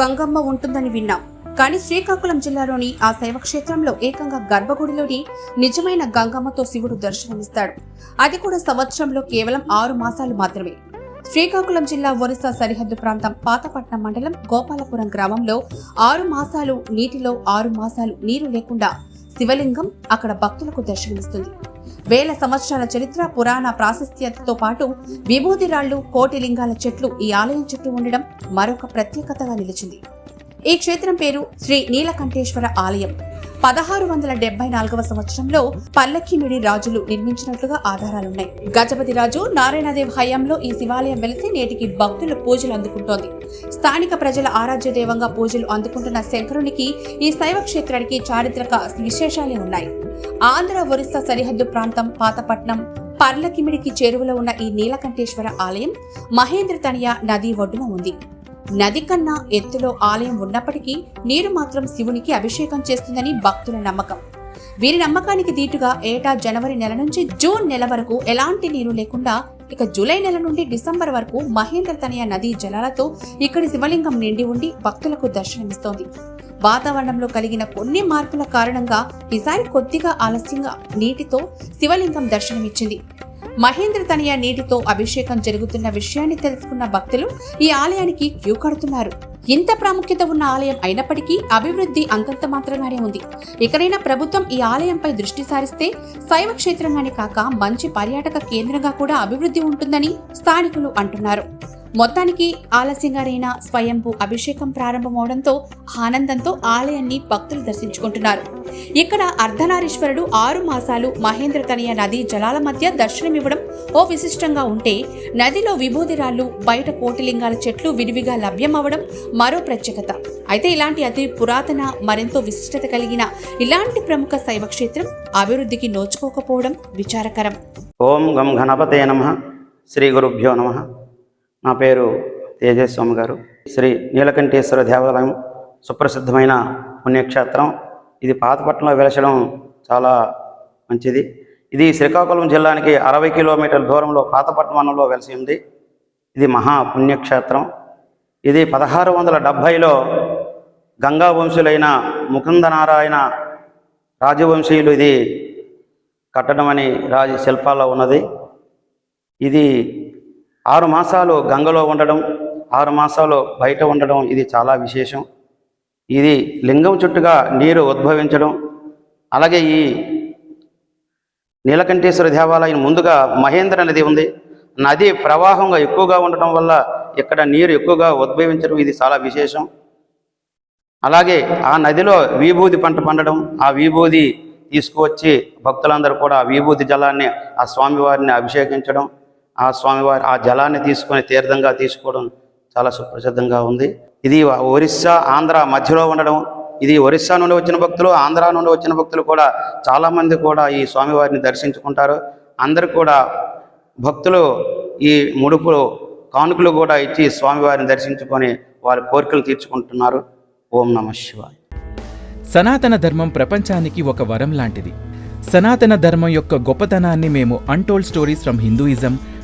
గంగమ్మ ఉంటుందని విన్నాం. కానీ శ్రీకాకుళం జిల్లాలోని ఆ శైవక్షేత్రంలో ఏకంగా గర్భగుడిలోని నిజమైన గంగమ్మతో శివుడు దర్శనమిస్తాడు. అది కూడా సంవత్సరంలో కేవలం ఆరు మాసాలు మాత్రమే. శ్రీకాకుళం జిల్లా ఒరిస్సా సరిహద్దు ప్రాంతం పాతపట్నం మండలం గోపాలపురం గ్రామంలో ఆరు మాసాలు నీటిలో ఆరు మాసాలు నీరు లేకుండా శివలింగం అక్కడ భక్తులకు దర్శనమిస్తుంది. వేల సంవత్సరాల చరిత్ర పురాణ ప్రాశస్త్యతతో పాటు విభూది రాళ్ళు కోటి లింగాల చెట్లు ఈ ఆలయం చుట్టూ ఉండడం మరొక ప్రత్యేకతగా నిలిచింది. ఈ క్షేత్రం పేరు శ్రీ నీలకంఠేశ్వర ఆలయం. పదహారు వందల డెబ్బై నాలుగవ సంవత్సరంలో పల్లకిమిడి రాజులు నిర్మించినట్లుగా ఆధారాలున్నాయి. గజపతి రాజు నారాయణదేవ్ హయాంలో ఈ శివాలయం వెలిసి నేటికి భక్తుల పూజలు అందుకుంటోంది. స్థానిక ప్రజల ఆరాధ్య దేవంగా పూజలు అందుకుంటున్న శంకరునికి ఈ శైవ క్షేత్రానికి చారిత్రక విశేషాలే ఉన్నాయి. ఆంధ్ర ఒరిస్సా సరిహద్దు ప్రాంతం పాతపట్నం పర్లకిమిడికి చేరువలో ఉన్న ఈ నీలకంఠేశ్వర ఆలయం మహేంద్ర తనియా నది ఒడ్డున ఉంది. నది కన్నా ఎత్తులో ఆలయం ఉన్నప్పటికీ నీరు మాత్రం శివునికి అభిషేకం చేస్తుందని భక్తుల నమ్మకం. వీరి నమ్మకానికి దీటుగా ఏటా జనవరి నెల నుంచి జూన్ నెల వరకు ఎలాంటి నీరు లేకుండా ఇక జూలై నెల నుండి డిసెంబర్ వరకు మహేంద్ర తనయ నదీ జలాలతో ఇక్కడి శివలింగం నిండి ఉండి భక్తులకు దర్శనమిస్తోంది. వాతావరణంలో కలిగిన కొన్ని మార్పుల కారణంగా ఈసారి కొద్దిగా ఆలస్యంగా నీటితో శివలింగం దర్శనమిచ్చింది. మహేంద్ర తనయ నీటితో అభిషేకం జరుగుతున్న విషయాన్ని తెలుసుకున్న భక్తులు ఈ ఆలయానికి క్యూ కడుతున్నారు. ఇంత ప్రాముఖ్యత ఉన్న ఆలయం అయినప్పటికీ అభివృద్ధి అంతంత మాత్రంగానే ఉంది. ఇకనైనా ప్రభుత్వం ఈ ఆలయంపై దృష్టి సారిస్తే శైవ క్షేత్రంగానే కాక మంచి పర్యాటక కేంద్రంగా కూడా అభివృద్ధి ఉంటుందని స్థానికులు అంటున్నారు. మొత్తానికి ఆలస్యంగానైనా స్వయంభూ అభిషేకం ప్రారంభమవడంతో ఆనందంతో ఆలయాన్ని భక్తులు దర్శించుకుంటున్నారు. ఇక్కడ అర్ధనారీశ్వరుడు ఆరు మాసాలు మహేంద్ర తనయ నదీ జలాల మధ్య దర్శనమివ్వడం ఓ విశిష్టంగా ఉంటే నదిలో విభూదిరాళ్ళు బయట కోటిలింగాల చెట్లు విరివిగా లభ్యమవ్వడం మరో ప్రత్యేకత. అయితే ఇలాంటి అతి పురాతన మరెంతో విశిష్టత కలిగిన ఇలాంటి ప్రముఖ శైవ క్షేత్రం అభివృద్ధికి నోచుకోకపోవడం విచారకరం. ఓం గం గణపతే నమ. శ్రీ గురుభ్యో నమ. నా పేరు తేజస్వామి గారు. శ్రీ నీలకంఠేశ్వర దేవాలయం సుప్రసిద్ధమైన పుణ్యక్షేత్రం. ఇది పాతపట్నంలో వెలసడం చాలా మంచిది. ఇది శ్రీకాకుళం జిల్లానికి అరవై కిలోమీటర్ల దూరంలో పాతపట్నంలో వెలసి ఉంది. ఇది మహా పుణ్యక్షేత్రం. ఇది పదహారు వందల డెబ్భైలో గంగా వంశులైన ముకుందనారాయణ రాజవంశీయులు ఇది కట్టడం అని రాజ శిల్పాల్లో ఉన్నది. ఇది ఆరు మాసాలు గంగలో ఉండడం ఆరు మాసాలు బయట ఉండడం ఇది చాలా విశేషం. ఇది లింగం చుట్టుగా నీరు ఉద్భవించడం అలాగే ఈ నీలకంఠేశ్వర దేవాలయం ముందుగా మహేంద్ర నది ఉంది. నది ప్రవాహంగా ఎక్కువగా ఉండటం వల్ల ఇక్కడ నీరు ఎక్కువగా ఉద్భవించడం ఇది చాలా విశేషం. అలాగే ఆ నదిలో విభూది పంట పండడం ఆ విభూది తీసుకువచ్చి భక్తులందరూ కూడా ఆ విభూతి జలాన్ని ఆ స్వామివారిని అభిషేకించడం ఆ స్వామివారి ఆ జలాన్ని తీసుకొని తీర్థంగా తీసుకోవడం చాలా సుప్రసిద్ధంగా ఉంది. ఇది ఒరిస్సా ఆంధ్ర మధ్యలో ఉండడం. ఇది ఒరిస్సా నుండి వచ్చిన భక్తులు ఆంధ్ర నుండి వచ్చిన భక్తులు కూడా చాలామంది కూడా ఈ స్వామివారిని దర్శించుకుంటారు. అందరు కూడా భక్తులు ఈ ముడుపులు కానుకలు కూడా ఇచ్చి స్వామివారిని దర్శించుకొని వారి కోరికలు తీర్చుకుంటున్నారు. ఓం నమ శివాయ. సనాతన ధర్మం ప్రపంచానికి ఒక వరం లాంటిది. సనాతన ధర్మం యొక్క గొప్పతనాన్ని మేము untold stories from Hinduism